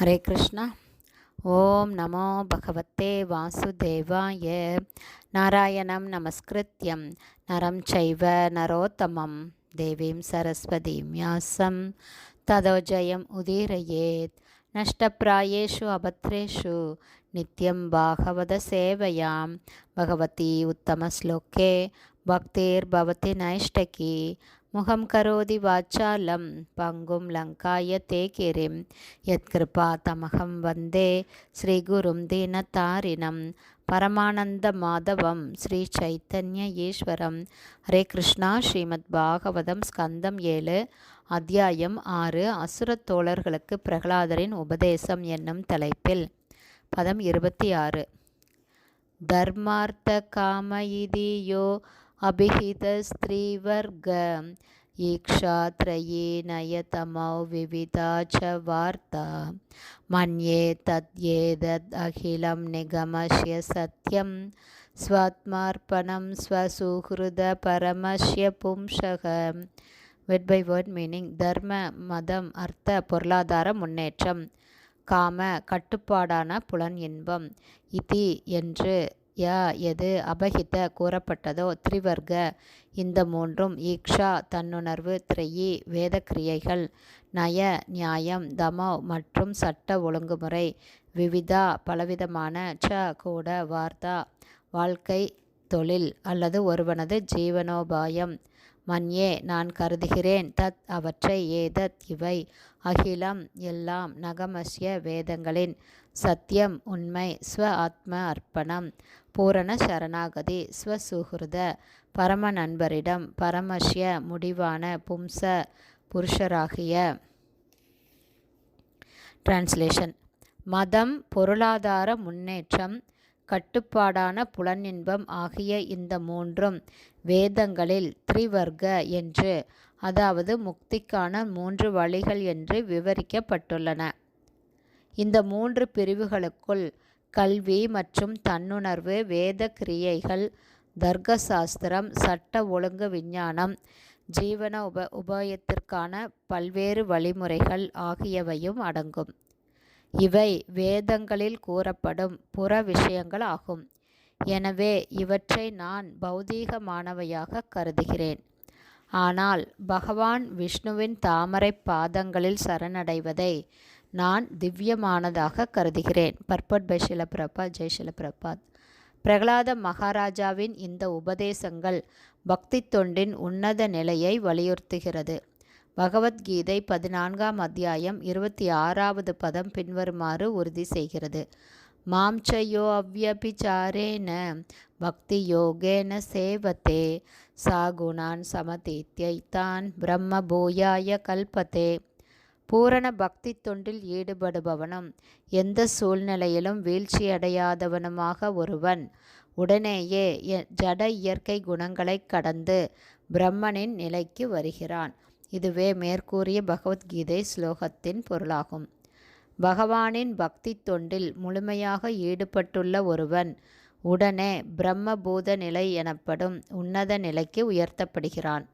हरे कृष्ण। ॐ नमो भगवते वासुदेवाय। नारायणं नमस्कृत्यं। नरं चैव नरोत्तमं। देवीं सरस्वतीं व्यासं। तदो जयम् उदीरयेत्। नष्टप्रायेषु अभद्रेषु नित्यं भागवतसेवयां। भगवती उत्तमश्लोके। भक्तिर्भवति नैष्टकी। முகம் கரோதி வாச்சாலம் பங்கும் லங்காய தே கிரிம் யத்கிருபா தமகம் வந்தே ஸ்ரீகுரும் தீனதாரிணம் பரமானந்த மாதவம் ஸ்ரீ சைத்தன்ய ஈஸ்வரம். ஹரே கிருஷ்ணா ஸ்ரீமத் பாகவதம் ஸ்கந்தம் ஏழு அத்தியாயம் ஆறு அசுரத் தோழர்களுக்கு பிரகலாதரின் உபதேசம் என்னும் தலைப்பில். பதம் இருபத்தி ஆறு. தர்மார்த்த காம अभिहितस्त्रीवर्ग ईक्षात्रयी नयतमौ विविधा च वार्ता मन्ये तद्येददखिलं निगमस्य सत्यं स्वात्मार्पणं स्वसुहृदपरमस्य पुंसः வெட் பை வேர்ட் மீனிங் தர்ம மதம் அர்த்த பொருளாதார முன்னேற்றம் காம கட்டுப்பாடான புலன் இன்பம் இதி என்று யா எது அபகித கூறப்பட்டதோ த்ரிவர்க. இந்த மூன்றும் ஈக்ஷா தன்னுணர்வு திரையி வேதக்கிரியைகள். நய நியாயம் தமோ மற்றும் சட்ட ஒழுங்குமுறை. விவிதா பலவிதமான ச கூட வார்த்தா. வாழ்க்கை தொழில் அல்லது ஒருவனது ஜீவனோபாயம். மன்யே நான் கருதுகிறேன். தத் அவற்றை ஏதத் இவை. அகிலம் எல்லாம் நகமஸ்ய வேதங்களின் சத்தியம் உண்மை ஸ்வ ஆத்ம அர்ப்பணம். பூரண சரணாகதி ஸ்வசுகிருத பரம நண்பரிடம் பரமஷ்ய முடிவான பும்ச புருஷராகிய. டிரான்ஸ்லேஷன் மதம் பொருளாதார முன்னேற்றம் கட்டுப்பாடான புலனின்பம் ஆகிய இந்த மூன்றும் வேதங்களில் த்ரிவர்க என்று அதாவது முக்திக்கான மூன்று வழிகள் என்று விவரிக்கப்பட்டுள்ளன. இந்த மூன்று பிரிவுகளுக்குள் கல்வி மற்றும் தன்னுணர்வு வேத கிரியைகள் தர்க்க சாஸ்திரம் சட்ட ஒழுங்கு விஞ்ஞானம் ஜீவன உப உபாயத்திற்கான பல்வேறு வழிமுறைகள் ஆகியவையும் அடங்கும். இவை வேதங்களில் கூறப்படும் புற விஷயங்கள் ஆகும். எனவே இவற்றை நான் பௌதீகமானவையாக கருதுகிறேன். ஆனால் பகவான் விஷ்ணுவின் தாமரை பாதங்களில் சரணடைவதை நான் திவ்யமானதாக கருதுகிறேன். பர்பட் பை ஷிலபிரபா ஜெய் ஷிலபிரபாத் பிரகலாத மகாராஜாவின் இந்த உபதேசங்கள் பக்தி தொண்டின் உன்னத நிலையை வலியுறுத்துகிறது. பகவத்கீதை பதினான்காம் அத்தியாயம் இருபத்தி ஆறாவது பதம் பின்வருமாறு உறுதி செய்கிறது. மாம்சயோ அவ்யபிச்சாரேன பக்தி யோகேன சேவத்தே சாகுணான் சமதீத்யைத்தான் பிரம்ம பூயாய கல்பத்தே பூரண பக்தி தொண்டில் ஈடுபடுபவனும் எந்த சூழ்நிலையிலும் வீழ்ச்சியடையாதவனுமாக ஒருவன். உடனேயே ஜட இயற்கை குணங்களை கடந்து பிரம்மனின் நிலைக்கு வருகிறான். இதுவே மேற்கூறிய பகவத்கீதை ஸ்லோகத்தின் பொருளாகும். பகவானின் பக்தி தொண்டில் முழுமையாக ஈடுபட்டுள்ள ஒருவன் உடனே பிரம்மபூத நிலை எனப்படும் உன்னத நிலைக்கு உயர்த்தப்படுகிறான்.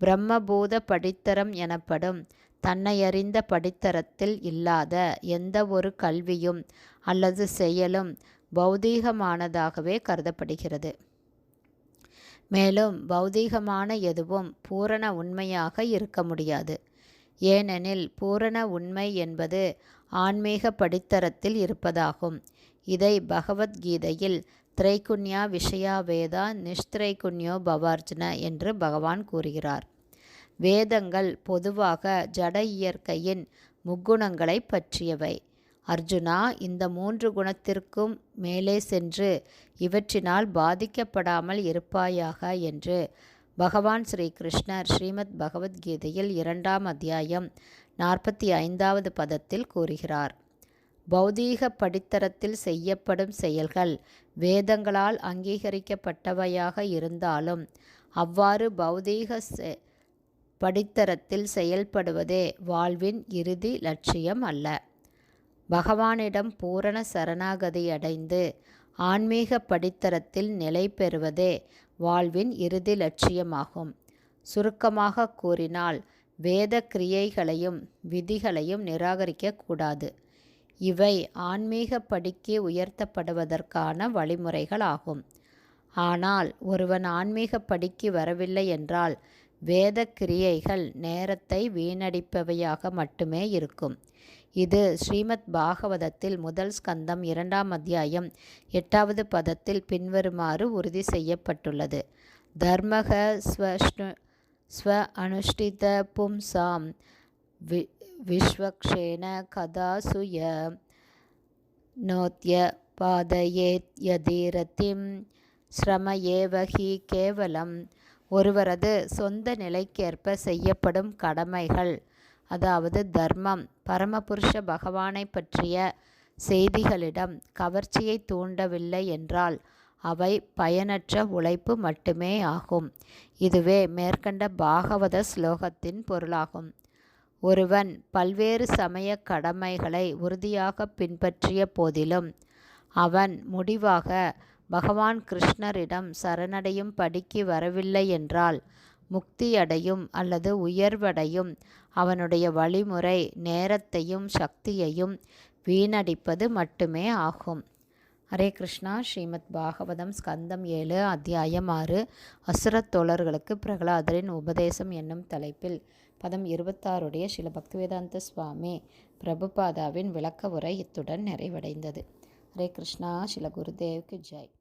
பிரம்மபூத படித்தரம் எனப்படும் தன்னையறிந்த படித்தரத்தில் இல்லாத எந்த ஒரு கல்வியும் அல்லது செயலும் பௌதீகமானதாகவே கருதப்படுகிறது. மேலும் பௌதீகமான எதுவும் பூரண உண்மையாக இருக்க முடியாது. ஏனெனில் பூரண உண்மை என்பது ஆன்மீக படித்தரத்தில் இருப்பதாகும். இதை பகவத்கீதையில் திரைக்குன்யா விஷயா வேதா நிஷ்திரைக்குன்யோ பவார்ஜுன என்று பகவான் கூறுகிறார். வேதங்கள் பொதுவாக ஜட இயற்கையின் முக்குணங்களை பற்றியவை. அர்ஜுனா இந்த மூன்று குணத்திற்கும் மேலே சென்று இவற்றினால் பாதிக்கப்படாமல் இருப்பாயாக என்று பகவான் ஸ்ரீ கிருஷ்ணர் ஸ்ரீமத் பகவத்கீதையில் இரண்டாம் அத்தியாயம் நாற்பத்தி ஐந்தாவது பதத்தில் கூறுகிறார். பௌதீக படித்தரத்தில் செய்யப்படும் செயல்கள் வேதங்களால் அங்கீகரிக்கப்பட்டவையாக இருந்தாலும் அவ்வாறு பௌதீக படித்தரத்தில் செயல்படுவதே வாழ்வின் இறுதி லட்சியம் அல்ல. பகவானிடம் பூரண சரணாகதி அடைந்து ஆன்மீக படித்தரத்தில் நிலை பெறுவதே வாழ்வின் இறுதி லட்சியமாகும். சுருக்கமாக கூறினால் வேத கிரியைகளையும் விதிகளையும் நிராகரிக்கக்கூடாது இவை ஆன்மீக படிக்கு உயர்த்தப்படுவதற்கான வழிமுறைகள் ஆகும் ஆனால் ஒருவன் ஆன்மீக படிக்கு வரவில்லை என்றால் வேத கிரியைகள் நேரத்தை வீணடிப்பவையாக மட்டுமே இருக்கும். இது ஸ்ரீமத் பாகவதத்தில் முதல் ஸ்கந்தம் இரண்டாம் அத்தியாயம் எட்டாவது பதத்தில் பின்வருமாறு உறுதி செய்யப்பட்டுள்ளது. தர்மக ஸ்வஷ்ணு ஸ்வ அனுஷ்டித பும்சாம் வி விஸ்வக்ஷேன கதாசுய நோத்ய பாதயேத் யதீரதிம் ஸ்ரம ஏவகி கேவலம் ஒருவரது சொந்த நிலைக்கேற்ப செய்யப்படும் கடமைகள். அதாவது தர்மம் பரமபுருஷ பகவானை பற்றிய செய்திகளிடம் கவர்ச்சியை தூண்டவில்லை என்றால் அவை பயனற்ற உழைப்பு மட்டுமே ஆகும். இதுவே மேற்கண்ட பாகவத ஸ்லோகத்தின் பொருளாகும். ஒருவன் பல்வேறு சமய கடமைகளை உறுதியாக பின்பற்றிய போதிலும் அவன் முடிவாக பகவான் கிருஷ்ணரிடம் சரணடையும் படிக்கு வரவில்லை என்றால் முக்தியடையும் அல்லது உயர்வடையும் அவனுடைய வழிமுறை நேரத்தையும் சக்தியையும் வீணடிப்பது மட்டுமே ஆகும். ஹரே கிருஷ்ணா. ஸ்ரீமத் பாகவதம் ஸ்கந்தம் ஏழு அத்தியாயம் ஆறு அசுரத் தோழர்களுக்கு பிரகலாதரின் உபதேசம் என்னும் தலைப்பில். பதம் இருபத்தாறுடைய சில பக்திவேதாந்த சுவாமி பிரபுபாதாவின் விளக்க உரை இத்துடன் நிறைவடைந்தது. ஹரே கிருஷ்ணா. சில குருதேவ்க்கு ஜெய்.